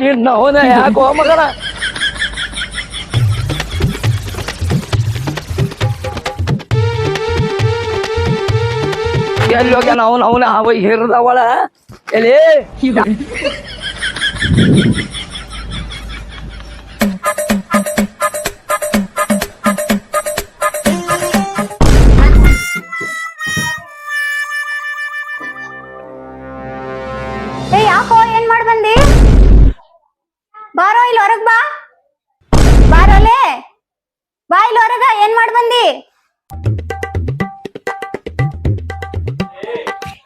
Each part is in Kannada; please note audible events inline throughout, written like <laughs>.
ನಿನ್ನ ಅವನ ಯಾಕೋ ಮಗನ. ಎಲ್ಲಿ ಹೋಗ್ಯಾನ ಅವನ ಅವನ ಅವ ಹಿರಿದವಳ? ಎಲ್ಲಿ?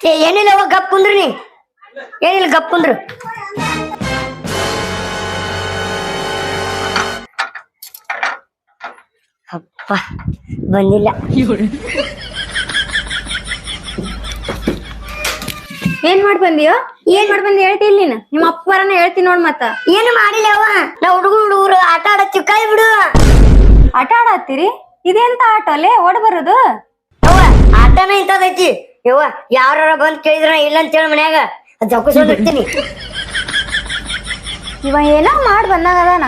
ಏನಿಲ್ಲ ಗಪ್ ಕುಂದ್ರಿ ನೀ. ಏನಿಲ್ಲ ಗಪ್ ಕುಂದ್ರು. ಅಪ್ಪ ಬಂದಿಲ್ಲ. ಏನ್ ಮಾಡ್ ಬಂದಿಯೋ? ಏನ್ ಮಾಡ್ ಬಂದಿ ಹೇಳ್ತಿಲ್ ನೀನು? ನಿಮ್ಮ ಅಪ್ಪ ಬರನ ಹೇಳ್ತೀನಿ ನೋಡ್ ಮತ್ತ. ಏನು ಮಾಡಿಲ್ಲ ಅವ ನಾ ಹುಡುಗರು ಹುಡುಗರು ಆಟ ಆಡ ಕೈ ಬಿಡು. ಆಟ ಆಡತ್ತೀರಿ? ಇದೆಂತ ಆಟ ಅಲ್ಲೇ ಓಡ್ ಬರೋದು? ಅವ್ವ ಆಟನೇ ಇಂಥದೈತಿ ಯವ್ವ ಯಾರ ಬಂದ್ ಕೇಳಿದ್ರ ಇಲ್ಲ ಅಂತ ಹೇಳಿ ಮನ್ಯಾಗ. ಜೊಕ್ಕಸ್ಕೊಂಡ್ ಇರ್ತೀನಿ ಇವ ಏನೋ ಮಾಡ್ ಬಂದಾಗ ಅದಾನ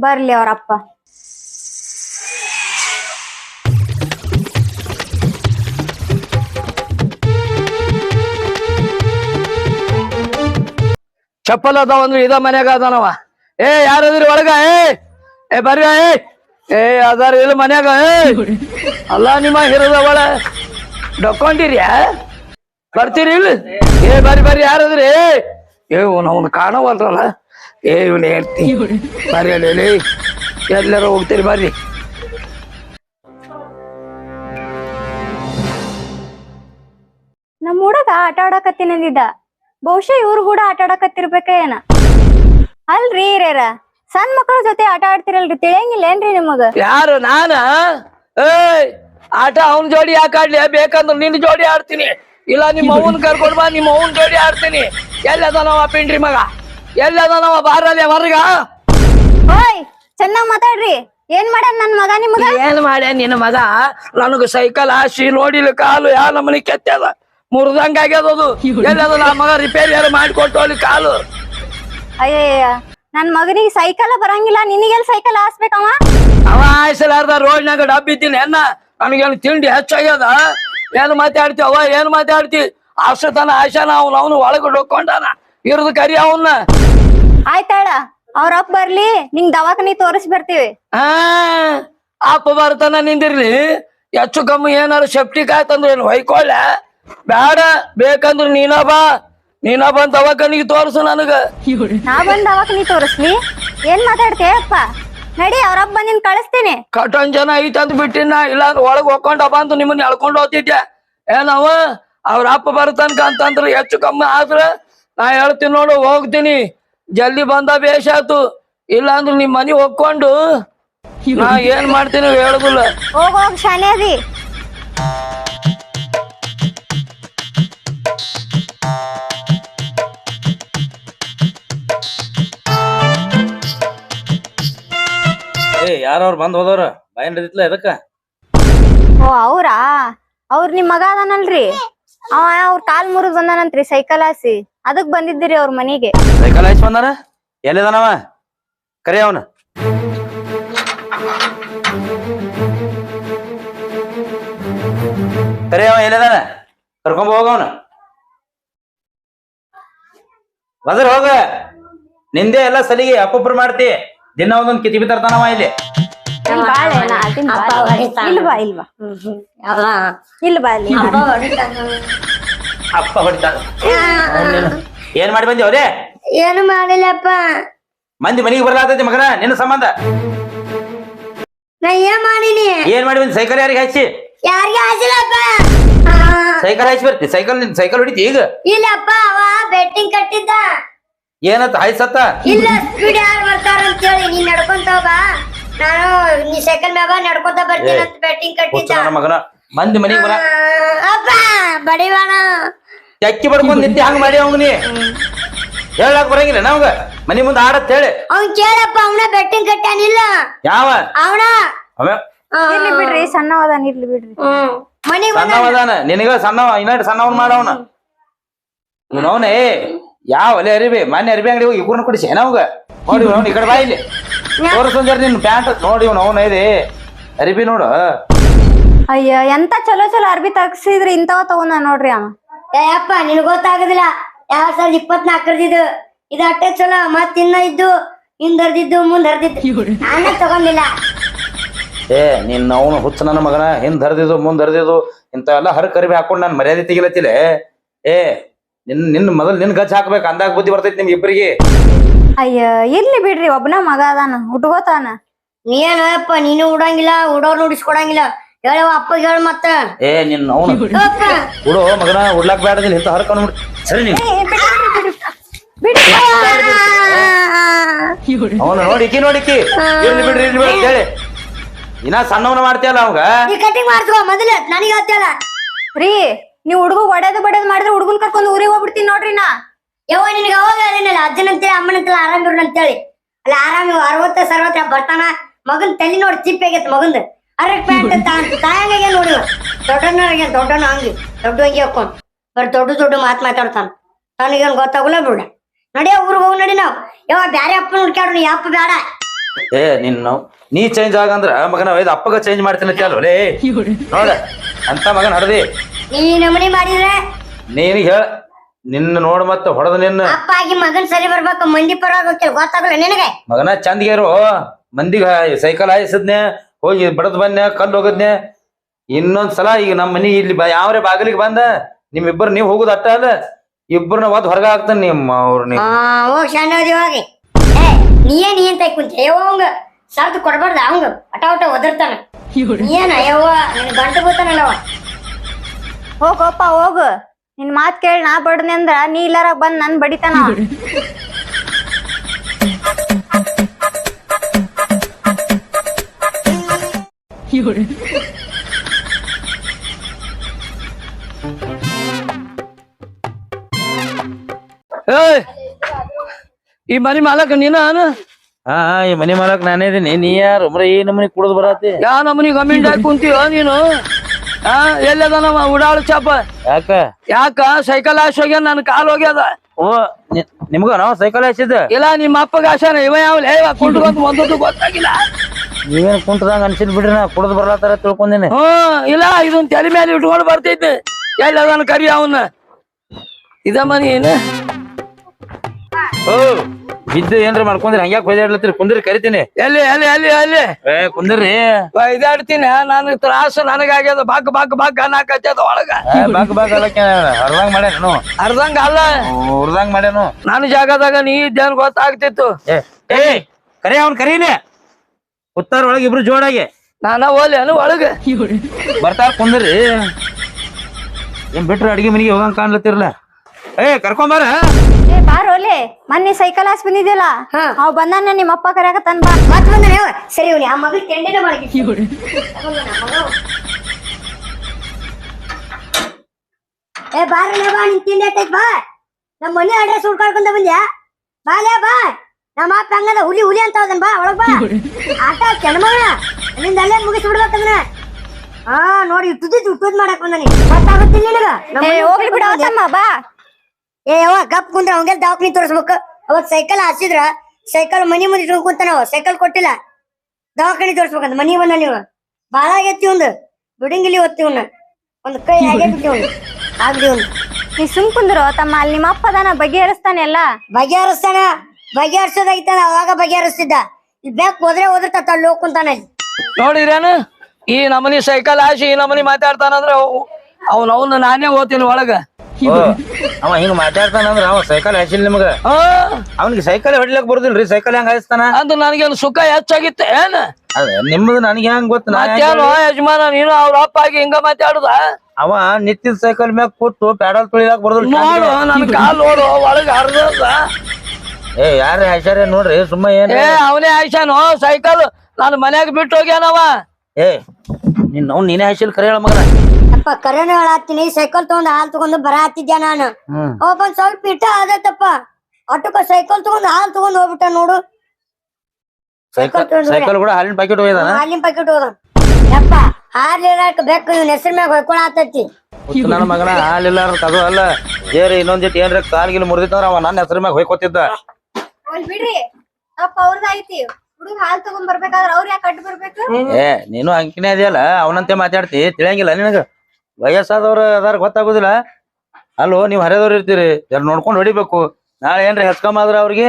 ಬರ್ಲಿ ಅವ್ರ ಅಪ್ಪ. ಚಪ್ಪಲ್ ಅದಾವ ಅಂದ್ರೆ ಇದ ಮನ್ಯಾಗ ಅದಾನವ. ಏ ಯಾರದ್ರಿ ಒಳಗ? ಏ ಏ ಬರ್ರಿ ಏ. ಏ ಅದಾರ ಇಲ್ಲ ಮನ್ಯಾಗ ಏ. ಅಲ್ಲ ನಿಮ್ಮ ಹಿರಿದವಳ ಡೊಕ್ಕೊಂಡಿರಿ ಬರ್ತೀರಿ ಇಲ್ಲ? ಏ ಬರ್ರಿ ಬರ್ರಿ ಯಾರದ್ರಿ ಏ! ಅವ್ನು ಕಾಣವಲ್ರಲ್ಲ? ಏ ಇವನ್ ಹೇಳ್ತಿ ಬರ್ರಿ ಅಲ್ಲಿ ಎಲ್ಲರೂ ಎಲ್ಲಾರ ಹೋಗ್ತೀರಿ ಬರ್ರಿ. ನಮ್ಮ ಹುಡುಗ ಆಟ ಆಡಕತ್ತಿನಂದಿದ್ದ ಬಹುಶಃ ಇವ್ರು ಕೂಡ ಆಟ ಆಡಕತ್ತಿರ್ಬೇಕ ಏನ? ಅಲ್ರಿ ಹಿರಿಯರ ಸಣ್ಣ ಮಕ್ಕಳ ಜೊತೆ ಆಟ ಆಡ್ತಿರಲ್ರಿ ತಿಳಿಯಂಗಿಲ್ಲ ಏನ್ರಿ ನಿಮಗ? ಯಾರು ನಾನ? ಏಯ್! ಆಟ ಅವನ್ ಜೋಡಿ ಯಾಕೆ ಆಡ್ಲಿ? ಬೇಕಂದ್ರೆ ನಿನ್ನ ಜೋಡಿ ಆಡ್ತೀನಿ. ಇಲ್ಲ ನಿಮ್ಮ ಅವನ್ ಕರ್ಕೊಂಡ್ ಬಾ ನಿಮ್ಮ ಅವನ್ ಜೋಡಿ ಆಡ್ತೀನಿ. ಎಲ್ಲದನವ ಪಿಂಡ್ರಿ ಮಗ? ಎಲ್ಲದನವ ಬಾರಲ್ಲೇ ಹೊರಗ? ಓಯ್ ಚೆನ್ನಾಗ್ ಮಾತಾಡ್ರಿ. ಏನ್ ಮಾಡ್ಯಾನ ನನ್ ಮಗ ನಿಮಗ? ಏನ್ ಮಾಡ್ಯ ನಿನ್ನ ಮಗ? ನನಗ ಸೈಕಲ್ ಹಾಸಿ ನೋಡಿಲ್ಲ ಕಾಲು ಯಾವ ನಮ್ಮನಿ ಕೆತ್ತದ ಮುರಿದಂಗ ಆಗ್ಯದ ಅದು. ಎಲ್ಲದ ನಾ ಮಗ ರಿಪೇರಿ ಯಾರು ಮಾಡಿಕೊಟ್ಟು ಅಲ್ಲಿ ಕಾಲು. ಅಯ್ಯಯ್ಯ ನನ್ ಮಗನಿಗೆ ಸೈಕಲ್ ಬರಂಗಿಲ್ಲ. ನಿನಗೆಲ್ ಸೈಕಲ್ ಹಾಸ್ಬೇಕವ ಅವ ಆಯ್ಸಲಾರ್ದ ರೋಡ್ನಾಗ ಡಬ್ಬಿದ್ದೀನಿ ಎನ್ನ ನನಗೇನು ತಿಂಡಿ ಹೆಚ್ಚಾಗ್ಯದ? ಏನು ಮಾತಾಡ್ತಿ ಅವ ಏನು ಮಾತಾಡ್ತಿ ಅಷ್ಟತನ ಆಶಾನ ಅವನು ಅವನು ಒಳಗೆ ಡೊಕ್ಕೊಂಡಾನ ಇರ್ದು ಕರಿ ಅವನ್ನ ಆಯ್ತಾಳ ಅವ್ರ ಅಪ್ಪ ಬರ್ಲಿ ನಿಂಗ್ ದವಾಖಾನಿ ತೋರಿಸ್ ಬರ್ತೀವಿ. ಹಾ ಅಪ್ಪ ಬರ್ತಾನ ನಿಂದಿರ್ಲಿ. ಹೆಚ್ಚು ಕಮ್ಮಿ ಏನಾರು ಸೆಫ್ಟಿ ಆಯ್ತಂದ್ರೆ ಏನು ಹೊಯ್ಕೊಳ್ಳ ಬೇಡ ಬೇಕಂದ್ರೆ ನೀನ ಬಾ. ನೀನ ಬಂದ್ ದವಾಖಾನಿಗೆ ತೋರಿಸು ನನಗ. ನಾ ಬಂದ್ ದವಾಖಾನಿ ತೋರಿಸ್ಲಿ? ಏನ್ ಮಾತಾಡ್ತೀಯ ಅಪ್ಪ ನಡಿ ಅವ್ರಪ್ಪ ಬಂದಿನ್ ಕಳಿಸ್ತೀನಿ. ಕಟನ್ ಜನ ಐತಂತ ಬಿಟ್ಟಿನ ಇಲ್ಲಾಂದ್ರೆ ಒಳಗ್ ಹೋಗ್ಕೊಂಡ ಬಂದು ನಿಮ್ಮನ್ನ ಎಳ್ಕೊಂಡು ಹೋಗ್ತಿದ್ದೆ. ಏನವ ಅವ್ರ ಅಪ್ಪ ಬರ್ತನ್ಕ ಅಂತಂದ್ರೆ ಹೆಚ್ಚು ಕಮ್ಮಿ ಆದ್ರ ನಾ ಹೇಳ್ತೀನಿ ನೋಡು ಹೋಗ್ತೀನಿ. ಜಲ್ದಿ ಬಂದ ಬೇಷ ಆತು ಇಲ್ಲಾಂದ್ರೆ ನಿಮ್ ಮನಿ ಹೋಗ್ಕೊಂಡು ನಾ ಏನ್ ಮಾಡ್ತೀನಿ ಹೇಳುದಿಲ್ಲ. ಹೋಗ್ ಹೋಗ್ ಶಾನೆ ಅದಿ ಏ ಯಾರವ್ರು ಬಂದ್ ಹೋದವ್ರ? ಬಾಯನ್ ಹಿಡಿದಿತ್ಲ ಎದಕ್ಕ? ಓ ಅವ್ರಾ? ಅವ್ರ ನಿಮ್ ಮಗ ಅದಾನಲ್ರಿ. ಅವ ಅವ್ರ ಕಾಲ್ ಮುರಿದ್ ಬಂದಾನಂತ್ರಿ ಸೈಕಲ್ ಹಾಸಿ. ಅದಕ್ ಬಂದಿದ್ದೀರಿ ಅವ್ರ ಮನೆಗೆ. ಸೈಕಲ್ ಹಾಯ್ಸ್ ಬಂದಾನ ಎಲ್ಲಿದಾನವ? ಕರಿ ಅವನ. ಕರಿ ಅವ ಎಲ್ಲಿದಾನ? ಕರ್ಕೊಂಡ್ ಹೋಗ ಅವನ. ಬದ್ರ ಹೋಗ. ನಿಂದೆ ಎಲ್ಲ ಸಲಿಗೆ ಅಪ್ಪೊಬ್ರು ಮಾಡ್ತಿ. ದಿನ ಒಂದೊಂದ್ ಕಿತಿಬಿ ತರ್ತಾನವ ಇಲ್ಲಿ ಇಲ್ ಬಾ ಅಳೆ, ನಾ ಅಪ್ಪ ಹೊಡಿತಾನ. ಏನ್ ಮಾಡಿ ಬಂದಿ ಅವ್ರೇ? ಏನು ಮಾಡಿಲ್ಲಪ್ಪ ಮಂದಿ ಮನೆಗೆ ಬರ್ಲಾತೈತಿ ಮಗನ ನಿನ್ನ ಸಂಬಂಧ? ನಾ ಏನ್ ಮಾಡಿನಿ? ಏನ್ ಮಾಡಿ ಬಂದಿ? ಸೈಕಲ್ ಯಾರಿಗೆ ಹಚ್ಚಿ ಯಾರಿಗೆ ಹಾಸಿಲ್ಲಪ್ಪ ಸೈಕಲ್ ಹಚ್ಚಿ ಬರ್ತಿ. ಸೈಕಲ್ ಸೈಕಲ್ ಹೊಡಿತಿ ಈಗ? ಇಲ್ಲಪ್ಪ ಅವ ಬೆಟ್ಟಿಂಗ್ ಕಟ್ಟಿದ್ದ. ಏನತ್ತ ಹಾಯ್ಸತ್ತ ಇಲ್ಲ ಸ್ಪೀಡ್ ಯಾರು ಬರ್ತಾರ ಅಂತ ಹೇಳಿ ನೀನ್ ನಡ್ಕೊಂತ ಬಾ. ನಾನು ನೀ ಸೈಕಲ್ ಮ್ಯಾಗ ನಡ್ಕೊಂತ ಬರ್ತೀನಿ ಅಂತ ಬೆಟ್ಟಿಂಗ್ ಕಟ್ಟಿದ್ದ. ಹುಚ್ಚ ಮಗನ. ಮಂದಿ ಮನೆಗೆ ಬರ ಅಪ್ಪ ಬಡಿವಾಣ. ಚಕ್ಕಿ ಬಡ್ಕೊಂಡ್ ನಿತ್ಯ ಹಂಗ ಮಾಡಿ ಅವಂಗ ನೀ. ಹೇಳಕ್ ಬರಂಗಿಲ್ಲ ನಮ್ಗ ಮನಿ ಮುಂದೆ ಆಡತ್ ಹೇಳಿ. ಅವ್ನ್ ಕೇಳಪ್ಪ ಅವನ ಬೆಟ್ಟಿಂಗ್ ಕಟ್ಟಾನಿಲ್ಲ ಯಾವ? ಅವನ? ಅವ? ಇರ್ಲಿ ಬಿಡ್ರಿ ಸಣ್ಣವದಾನ ಇರ್ಲಿ ಬಿಡ್ರಿ. ಹ್ಮ್. ಮನಿಗ್ ಸಣ್ಣವದಾನ. ನಿನಗ ಸಣ್ಣವ ಇನ್ನ ಸಣ್ಣವನ್ ಮಾಡವನ ಅವನೇ. ಏ ಯಾವ ಒಲೆ ಅರಿಬಿ ಮೊನ್ನೆ ಅರಿಬಿ ಅಂಗಡಿ ಹೋಗಿ ಇಬ್ಬರನ್ನ ಕೊಡಿಸಿ. ಏನವಂಗ ನೋಡಿ ಅವ್ನು ಈ ಕಡೆ ಬಾ ಇಲ್ಲಿ. ತೋರಿಸಂದ್ರೆ ನಿನ್ ಪ್ಯಾಂಟ್ ನೋಡಿ ಇವ್ನು ಅವನ ಇದೆ. ಅರಿಬಿ ನೋಡು. ಅಯ್ಯ ಎಂತ ಚಲೋ ಚಲೋ ಅರ್ಬಿ ತಗ್ಸಿದ್ರಿ ಇಂಥವ ತಗೊಂಡ ನೋಡ್ರಿ ಅವ. ಯಪ್ಪ ನಿನ್ ಗೊತ್ತಾಗೋದಿಲ್ಲ. ಎರಡ್ ಸಾವಿರದ ಇಪ್ಪತ್ನಾಲ್ಕರದಿದ್ದು ಇದು ಅಟ್ಟೆ ಚಲೋ ಮತ್ ಇನ್ನ ಇದ್ದು ಹಿಂದ್ ಹರ್ದಿದ್ದು ಮುಂದ್ ಹರ್ದಿದ್ದು ನಾನೇ ತಗೊಂಡಿಲ್ಲ. ಏ ನಿನ್ನ ಅವನು ಹುಚ್ಚ ನನ್ನ ಮಗನ ಹಿಂದ್ ಹರಿದಿದ್ದು ಮುಂದ್ ಹರಿದಿದ್ದು ಇಂಥವೆಲ್ಲ ಹರ ಕರಿಬಿ ಹಾಕೊಂಡು ನಾನು ಮರ್ಯಾದೆ ತೆಗಿಲತ್ತಿಲ್ಲ ಏ ನಿನ್ ನಿನ್ನ ಮೊದಲ್ ನಿನ್ ಗಜ್ ಹಾಕ್ಬೇಕು ಅಂದಾಗ ಬುದ್ಧಿ ಬರ್ತೈತಿ ನಿಮ್ ಇಬ್ಬರಿಗೆ ಅಯ್ಯ ಇರ್ಲಿ ಬಿಡ್ರಿ ಒಬ್ಬನ ಮಗ ಅದಾನ ಉಟ್ಕೋತಾನ ನೀನಪ್ಪ ನೀನು ಉಡಂಗಿಲ್ಲ ಉಡೋರ್ ನುಡಿಸ್ಕೊಡಂಗಿಲ್ಲ ಹೇಳವ ಅಪ್ಪ ಹೇಳ ಮತ್ತ. ಏ ನಿನ್ನ ಅವನು ಮಗನ ಉಡ್ಲಾಕ್ ಬೇಡದಿಲ್ಲ ಇಂಥ ಹರ್ಕೊಂಡು ಸರಿ ನೀನ್. ಅವನು ನೋಡಿಕಿ ನೋಡಿಕಿ ಇರ್ಲಿ ಬಿಡ್ರಿ ಇರ್ಲಿ ಬಿಡ್ರಿ ಹೇಳಿ. ಇನ್ನ ಸಣ್ಣವನ ಮಾಡ್ತೀಯಲ್ಲ ಅವಾಗ? ಕಟಿಂಗ್ ಮಾಡ್ಸ್ಕೋ ಮೊದಲ ನನಗೆ ಹೇಳ್ತೀಯಲ್ಲ. ರೀ ನೀವ್ ಹುಡುಗ ಒಡೆದು ಬಡೆದು ಮಾಡಿದ್ರೆ ಹುಡುಗನ್ ಕರ್ಕೊಂಡು ಊರಿಗೆ ಹೋಗ್ಬಿಡ್ತೀನಿ ನೋಡ್ರಿ ನಾ. ಯವ್ವ, ನಿನಗೆ ಅವಾಗ ಹೇಳಿನಲ್ಲ ಅಜ್ಜನಂತೇಳಿ ಅಮ್ಮನಂತೇಳಿ ಆರಾಮ್ ಅಂತ ಅಂತೇಳಿ? ಅಲ್ಲ, ಆರಾಮ್ ಅರವತ್ತ, ಸರ್ವತ್ರ ಬರ್ತಾನ ಮಗನ್ ತಲೆ ನೋಡಿ ಚಿಪ್ ಆಗೈತೆ ಮಗಂದು. ಅರೆ, ಪ್ಯಾಂಟ್ ತಾಯಂಗೆ ನೋಡಿ ದೊಡ್ಡನವ್ರಿಗೆ ದೊಡ್ಡನ ಹಂಗಿ. ದೊಡ್ಡ ಹಂಗಿ ಹಾಕೊಂಡು ಬರ್ ದೊಡ್ಡ ದೊಡ್ಡ ಮಾತು ಮಾತಾಡ್ತಾನ. ನನಗೇನ್ ಗೊತ್ತಾಗಲ್ಲ ಬಿಡ. ನಡಿಯ ಊರಿಗೆ ಹೋಗಿ ನಡಿ ನಾವು. ಯಾವ ಬ್ಯಾರೆ ಅಪ್ಪನ ನೋಡ್ಕ್ಯಾಡ್ರಿ ಈ ಅಪ್ಪ ಬೇಡ ಏ ನಿನ್ನ ನೀ ಚೇಂಜ್ ಆಗಂದ್ರ ಮಗನ ಅಪ್ಪಗ ಚೇಂಜ್ ಮಾಡ್ತೀನಿ ಲೇ ನೋಡ. ಅಂತ ಮಗನ ನಡದಿ ನೀ ನಮನಿ ಮಾಡಿದ್ರೆ? ನೀನ್ ಹೇಳ ನಿನ್ನ ನೋಡ್ ಮತ್ತ ಹೊಡೆದ ನಿನ್ನ. ಅಪ್ಪ ಆಗಿ ಮಗನ್ ಸರಿ ಬರ್ಬೇಕು ಮಂದಿ ಪರವಾಗಿ ಗೊತ್ತಾಗಲ್ಲ ನಿನಗೆ. ಮಗನ ಚಂದ್ಗೇರು ಮಂದಿಗ ಸೈಕಲ್ ಹಾಯಿಸದ್ನೆ ಹೋಗಿ ಬಡದ್ ಬನ್ನೆ ಕಲ್ಲು ಹೋಗದ್ನೆ ಇನ್ನೊಂದ್ ಸಲ ಈಗ ನಮ್ಮ ಮನಿ ಇಲ್ಲಿ ಯಾವ್ರೆ ಬಾಗಿಲಿಗೆ ಬಂದ ನಿಮ್ಮಿಬ್ಬರು ನೀವು ನೀವ್ ಹೋಗುದ ಅಟ್ಟ ಅಲ್ಲ? ಇಬ್ಬರನ್ನ ಒದ್ ಹೊರಗ ಹಾಕ್ತಾನೆ ನಿಮ್ಮ ಅವ್ರ ನೀ ಆ ಹೋಗ್ ಹೋಗಿ. ಏ ನೀ ಅಂತ ಕುಂತ? ಯವ್ವ ಅವಂಗ ಸರ್ದು ಕೊಡ್ಬಾರ್ದ ಅವಂಗ ಅಟ ಒಟ ಒದರ್ತಾನ. ನೀಯೇನ ಯವ್ವ ನಿನ್ ಗಂಟು ಬೀಳ್ತಾನಲ್ಲವ ಹೋಗಪ್ಪ ಹೋಗು. ನಿನ್ ಮಾತ್ ಕೇಳಿ ನಾ ಬಡ್ದೆ ಅಂದ್ರ ನೀ ಇಲ್ಲಾರ ಬಂದ್ ನನ್ ಬಡಿತಾನ. ಅವ. ಏಯ್ ಈ ಮನಿ ಮಾಲಕ ನೀನ ಹಾ, ಈ ಮನಿ ಮಾಡಕ್ ನಾನೇ ಇದೀನಿ. ನೀ ಯಾರು? ಮರ ಈ ನಮನಿ ಕುಡಿದ್ ಬರತಿ ಯಾ ನಮನಿ ಗಮಿಂಡ್ ಹಾಕಿ ಕುಂತೀವ ನೀನು? ಹಾ ನಮ್ಮ ಉಡಾಳು ಚಾಪ. ಯಾಕ? ಯಾಕ? ಸೈಕಲ್ ಆಶ್ ಹೋಗ್ಯ ನನ್ ಕಾಲ್ ಹೋಗ್ಯದ. ಓ ನಿಮ್ಗ ನಾವ್ ಸೈಕಲ್ ಹಾಯ್ಸಿದ್ದ ಇಲ್ಲ ನಿಮ್ಮ ಅಪ್ಪಗ ಆಶಾನ ಇವ ಯಾವಲ್ಲ ಕುಂಟ್ ಕುಂಟ್ಕೊಂತ ಒಂದೊಂದು ಗೊತ್ತಾಗಿಲ್ಲ. ನೀವೇನ್ ಕುಂಟದಂಗ ಅನ್ಸಿದ್ ಬಿಡ್ರಿ ನಾ ಕುಡದ್ ಬರ್ಲಾತಾರ ತಿಳ್ಕೊಂಡಿನಿ. ಹ್ಮ್ ಇಲ್ಲ ಇದನ್ ತಲೆ ಮೇಲೆ ಇಟ್ಕೊಂಡು ಬರ್ತೈತಿ ಎಲ್ಲದನ ಕರಿ ಅವನ್ನ ಇದ ಮನಿ ಏನ? ಓ ಬಿದ್ದು ಏನ್ರ ಮಾಡ್ಕೊಂಡ್ರಿ ಹಂಗ್ಯಾಕ್ ಬೈದಾಡ್ಲತ್ತೀರಿ? ಕುಂದ್ರಿ ಕರಿತೀನಿ. ಎಲ್ಲಿ ಎಲ್ಲಿ ಎಲ್ಲಿ ಎಲ್ಲಿ? ಏ ಕುಂದ್ರಿ. ಇದಾಡ್ತೀನಿ ನನ್ ತ್ರಾಸ ನನಗಾಗ್ಯದ ಬಾಕ್ ಬಾಕ್ ಬಾಕ್ ಅನ್ನಕತ್ತದ ಒಳಗ. ಬಾಕ್ ಬಾಕ್ ಅದಕ್ಕೆ ಹರ್ದಂಗ್ ಮಾಡ್ಯಾನು ಅರ್ಧಂಗ ಅಲ್ಲ. ಉರ್ದಂಗ್ ಮಾಡ್ಯಾನು ನಾನು. ಜಾಗದಾಗ ನೀ ಇದ್ದೇನ್ ಗೊತ್ತಾಗ್ತಿತ್ತು? ಏ ಏ ಕರಿ ಅವ್ನ್ ಕರೀನಿ. ಉತ್ತಾರ ಒಳಗೆ ಇಬ್ರು ಜೋಡಾಗಿ. ನಾನ ಓಲಿ ಅನು ಒಳಗ. ಬರ್ತಾರ ಕುಂದ್ರಿ. ಏನ್ ಬಿಟ್ರ ಅಡಿಗೆ ಮನೆಗೆ ಹೋಗಂಗ್ ಕಾಣ್ಲತ್ತಿರಲ್ಲ ಏ ಕರ್ಕೊಂಬಾರ ಏ ಬಾರೋಲೆ ಮೊನ್ನೆ ಸೈಕಲ್ ಹಾಸ್ ಬಂದಿದ್ಯಲ್ಲ? ಹಾ. ಅವ್ ಬಂದಾನ ನಿಮ್ಮ ಅಪ್ಪ ಕರ್ಯಾಕತ್ತಾನ ಬಾ. ಮತ್ ಬಂದೇ ಸರಿ ಇವ್ನಿ ಆ ಮಗ ಕೆಂಡೆನ ಮಾಡಿ ಏ ಬಾರಲ್ಲ ಬಾ ನಿನ್ ತಿಂಡಿ ಐತೈತ್ ಬಾ. ನಮ್ಮ ಮನೆ ಅಡ್ರೆಸ್ ಹುಡ್ಕಾಡ್ಕೊಂಡ ಬಂದ್ಯಾ? ಬಾಲೇ ಬಾ. ನಮ್ಮ ಅಪ್ಪ ಹಂಗದ ಹುಲಿ ಹುಲಿ ಅಂತ ಹೋದನ್ ಬಾ ಒಳಗ್ ಬಾ. ಆಟ ಕೆಣಮಗ ನಿಂದ ಅಲ್ಲೇ ಮುಗಿಸಿ ಬಿಡ್ಬೇಕಂದ್ರ ಹಾ ನೋಡಿ ತುದಿ ತುದ್ ಮಾಡಕ್ ಬಂದನಿ ಗೊತ್ತಾಗುತ್ತಿಲ್ಲ ನಿನಗ? ನಮ್ಮ ಏ ಮನೆ ಹೋಗ್ಲಿ ಬಿಡ ಹುಡ್ಕಾಡ್ಕೊಂಡ್ ಬಂದ್ಯಾ? ಬಾ. ಏ ಯವ್ವ ಗಪ್ ಕುಂದ್ರ ಅವಂಗೆಲ್ಲ ದವಾಖಾನಿ ತೋರಿಸ್ಬೇಕು. ಅವಾಗ ಸೈಕಲ್ ಹಾಸಿದ್ರ ಸೈಕಲ್ ಮನಿ ಮುಂದೆ ಇಟ್ಕೊಂಡ್ ಕುಂತಾನವ ಸೈಕಲ್ ಕೊಟ್ಟಿಲ್ಲ. ದವಾಖಾನಿ ತೋರಿಸ್ಬೇಕಂತ ಮನಿ ಬಂದ ನೀವು ಬಾಳ ಆಗೈತಿ ಒಂದು ಬಿಡಂಗಿಲಿ ಒತ್ತಿ ಒಂದು ಒಂದ್ ಕೈ <laughs> ಆಗೈತಿ ಆಗ್ಲಿ ಒಂದು ನೀ ಸುಮ್ ಕುಂದ್ರು ತಮ್ಮ ಅಲ್ಲಿ ನಿಮ್ಮ ಅಪ್ಪ ಅದಾನ ಬಗೆಹರಿಸ್ತಾನೆ ಎಲ್ಲ? ಬಗೆಹರಿಸ್ತಾನ. ಬಗೆಹರಿಸೋದಾಗಿತ್ತಾನ ಅವಾಗ ಬಗೆಹರಿಸ್ತಿದ್ದ. ಇಲ್ಲಿ ಬ್ಯಾಕ್ ಹೋದ್ರೆ ಹೋದ್ರೆ ಅಲ್ಲಿ ಹೋಗ್ ಕುಂತಾನ ನೋಡಿರೇನು ಈ ನಮನಿ ಸೈಕಲ್ ಹಾಸಿ ಈ ನಮನಿ ಮಾತಾಡ್ತಾನಂದ್ರ ಅವ್ನ ಅವ್ನ ನಾನೇ ಓದ್ತೀನಿ ಒಳಗ. ಅವ ಹಿಂಗ್ ಮಾತಾಡ್ತಾನಂದ್ರ ಅವ ಸೈಕಲ್ ಹಾಯ್ಸಿಲ್ಲ ನಿಮಗ. ಅವನಿಗೆ ಅವ್ನಿಗೆ ಸೈಕಲ್ ಹೊಡಿಲಕ್ ಬರುದಿಲ್ರಿ? ಸೈಕಲ್ ಹೆಂಗ್ ಹಾಯಿಸ್ತಾನ ನನಗೆ ಅಲ್ಲಿ ಸುಖ ಹೆಚ್ಚಾಗಿತ್ತ ಏನ್? ನಿಮ್ದು ನಿಮ್ಮದು ನನಗೆ ಹೆಂಗ್ ಗೊತ್ತ? ಮತ್ತೇನು ಯಜಮಾನ ನೀನು ಅವ್ರ ಅಪ್ಪ ಆಗಿ ಹಿಂಗ ಮಾತಾಡುದ? ಅವ ನಿತ್ತಿದ ಸೈಕಲ್ ಮ್ಯಾಗ ಕೂತು ಪ್ಯಾಡಲ್ ತುಳಿಲಾಕ್ ಬರುದಿಲ್ಲ ನೋಡು ನನ್ ಕಾಲ್ ನೋಡು ಒಳಗ ಅರ್ಧದ ಏ ಯಾರ ಹಾಯ್ಸಾರ ನೋಡ್ರಿ ಸುಮ್ಮ ಏನ್ ಅವನೇ ಆಯ್ಸಾನು ಸೈಕಲ್ ನಾನು ಮನ್ಯಾಗ ಬಿಟ್ಟು ಹೋಗ್ಯಾನವ. ಏ ನಿನ್ ಅವ್ನು ನೀನೇ ಹಸಿಲ್ ಕರೆ ಹೇಳ ಮಗನ. ಅಪ್ಪ ಕರೆನ ಹೇಳತ್ತೀನಿ. ಸೈಕಲ್ ತಗೊಂಡ್ ಹಾಲ್ ತಗೊಂಡು ಬರ ಹತ್ತಿದ್ಯಾ ನಾನು ಒಬ್ಬ ಸ್ವಲ್ಪ ಇಟ್ಟ ಆದತ್ತಪ್ಪ. ಅಟ್ಟಕ್ಕ ಸೈಕಲ್ ತಗೊಂಡ್ ಹಾಲ್ ತಗೊಂಡ್ ಹೋಗ್ಬಿಟ್ಟ ನೋಡು. ಸೈಕಲ್ ಸೈಕಲ್ ಕೂಡ ಹಾಲಿನ ಪ್ಯಾಕೆಟ್ ಹೋಗಿದಾನ ಹಾಲಿನ ಪ್ಯಾಕೆಟ್ ಹೋದ ಯಪ್ಪ ಹಾರ್ಲಿರಾಕ ಬೇಕು ಇವ್ನ ಹೆಸರು ಮ್ಯಾಗ ಹೊಯ್ಕೊಳ ಆತತಿ ಹುಚ್ಚು ನನ್ನ ಮಗನ ಹಾಲಿಲ್ಲ ಅದು ಅಲ್ಲ. ಬೇರೆ ಇನ್ನೊಂದ್ ಜಟ್ ಏನ್ರ ಕಾಲ್ಗಿಲ್ ಮುರಿದಿತ್ತಂದ್ರ ಅವ ನನ್ನ ಹೆಸರು ಮ್ಯಾಗ ಹೊಯ್ಕೊತಿದ್ದ. ಹೋಲ್ ಬಿಡ್ರಿ. ಅಪ್ಪ ಅವ್ರದ್ದಾಯ್ತಿ ಐತಿ. ಹುಡುಗ ಹಾಲ್ ತಗೊಂಡ್ ಬರ್ಬೇಕಾದ್ರ ಅವ್ರ ಯಾಕೆ ಅಡ್ಡ ಬರ್ಬೇಕು? ಏ ನೀನು ಅಂಕಿನೇ ಇದೆಯಲ್ಲ ಅವನಂತೆ ಮಾತಾಡ್ತಿ ತಿಳಿಯಂಗಿಲ್ಲ ನಿನಗ? ವಯಸ್ಸಾದವ್ರ ಅದಾರ ಗೊತ್ತಾಗುದಿಲ್ಲ. ಅಲ್ಲೋ ನೀವ್ ಹರಿದವ್ರು ಇರ್ತೀರಿ ಜರ ನೋಡ್ಕೊಂಡು ಹೊಡಿಬೇಕು. ನಾಳೆ ಏನ್ರಿ ಹೆಸ್ಕೊಂಬಾದ್ರ ಅವ್ರಿಗೆ?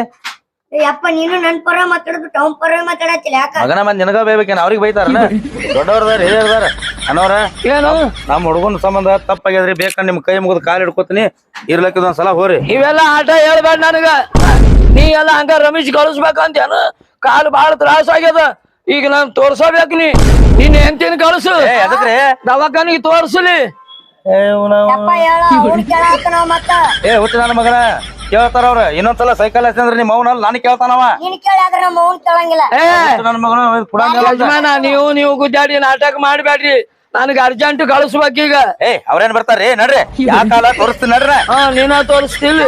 ಏ ಅಪ್ಪ ನೀನು ನನ್ ಪರ ಮಾತಾಡ್ಬಿಟ್ಟು ಅವ್ನ ಪರ ಮಾತಾಡತ್ತಿಲ್ಲ ಯಾಕ? ಮಗನ ಮಂದಿ ನಿನಗ ಬೈಬೇಕೇನ ಅವ್ರಿಗೆ ಬೈತಾರ ದೊಡ್ಡವ್ರದಾರ ಹಿರಿಯರ್ದಾರ ಅನ್ನೋರ ಏನು? ನಮ್ಮ ಹುಡುಗನ ಸಂಬಂಧ ತಪ್ಪಾಗ್ಯದ್ರಿ ಬೇಕಾ ನಿಮ್ ಕೈ ಮುಗಿದು ಕಾಲ್ ಹಿಡ್ಕೊತೀನಿ. ಇರ್ಲಕ್ಕಿದ್ ಒಂದ್ಸಲ ಹೋರಿ. ಇವೆಲ್ಲ ಆಟ ಹೇಳ್ಬೇಡ ನನಗ. ನೀ ಎಲ್ಲ ಹಂಗ ರಮೇಶ್ ಕಳಿಸ್ಬೇಕಂತೇನು ಕಾಲು ಬಾಳ ತ್ರಾಸ ಆಗ್ಯದ. ಈಗ ನಾನು ತೋರ್ಸಬೇಕು ನೀ. ನಿನ್ನ ಹೆಂಡತಿನ ಕಳಿಸು. ದವಾಖಾನಿಗೆ ತೋರ್ಸಲಿ. ಏ ಹುಟ್ಟಿ ನನ್ನ ಮಗನ. ಕೇಳ್ತಾರ ಅವ್ರ. ಇನ್ನೊಂದ್ಸಲ ಸೈಕಲ್ ಹಚ್ಚಂದ್ರ ನಿಮ್ಮ ಮೌನ ನಾನು ಕೇಳ್ತಾನವ ನೀನ್ ಕೇಳಿ ಆದ್ರ ಕೇಳಂಗಿಲ್ಲ. ಏ ನನ್ನ ಮಗನ ನೀವು ನೀವು ಗುದ್ದಾಡಿ ನಾಟಕ ಮಾಡ್ಬೇಡ್ರಿ. ನನಗೆ ಅರ್ಜೆಂಟ್ ಕಳಿಸ್ಬೇಕೀಗ ಏ ಅವ್ರೇನ್ ಬರ್ತಾರೆ ನಡ್ರಿ. ಯಾ ಕಾಲ ತೋರಿಸ್ತೀನಿ ನಡ್ರಿ. ಹಾ ನೀನ ತೋರಿಸ್ತಿಲ್.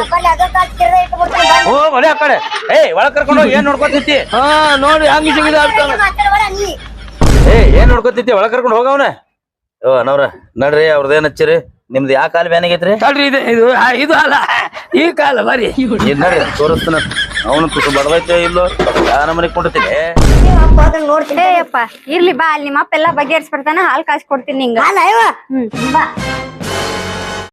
ಓ ಒಲೆ ಆ ಕಡೆ ಏ ಒಳಗ್ ಕರ್ಕೊಂಡು ಹೋಗಿ ಏನ್ ನೋಡ್ಕೊತೈತಿ ಹಾ ನೋಡಿ ಹಂಗ ಸಿಗಿದಾಡ್ತಾನ ಏ ಏನ್ ನೋಡ್ಕೊತೈತಿ ಒಳಗ್ ಕರ್ಕೊಂಡು ಹೋಗವನ ಓ ಅನವ್ರ ನಡ್ರಿ ಅವ್ರದ್ದೇನ್ ಹಚ್ಚಿರಿ? ನಿಮ್ದು ಯಾ ಕಾಲ್ ಬ್ಯಾನಾಗೈತ್ರಿ ತಡ್ರಿ ಇದು ಇದು ಆ, ಇದು ಅಲ್ಲ. ಈ ಕಾಲ ಬರೀ. ನಡ್ರಿ ತೋರಿಸ್ತಾನ. ಅವನು ತುಸು ಬಡದೈತೆ ಇಲ್ಲೋ? ಯಾ ನಮ್ಮನೆ ಕೊಡ್ತೀನಿ ನೋಡ್ತೀನಿ ಇರ್ಲಿ ಬಾ ಅಲ್ಲಿ ನಿಮ್ಮ ಅಪ್ಪ ಎಲ್ಲಾ ಬಗೆಹರಿಸ್ಬಿಡ್ತಾನ ಹಾಲ್ ಕಾಸ್ ಕೊಡ್ತೀನಿ ನಿಂಗ. ಅಲ್ಲ ಹ್ಮ್ ಬಾ.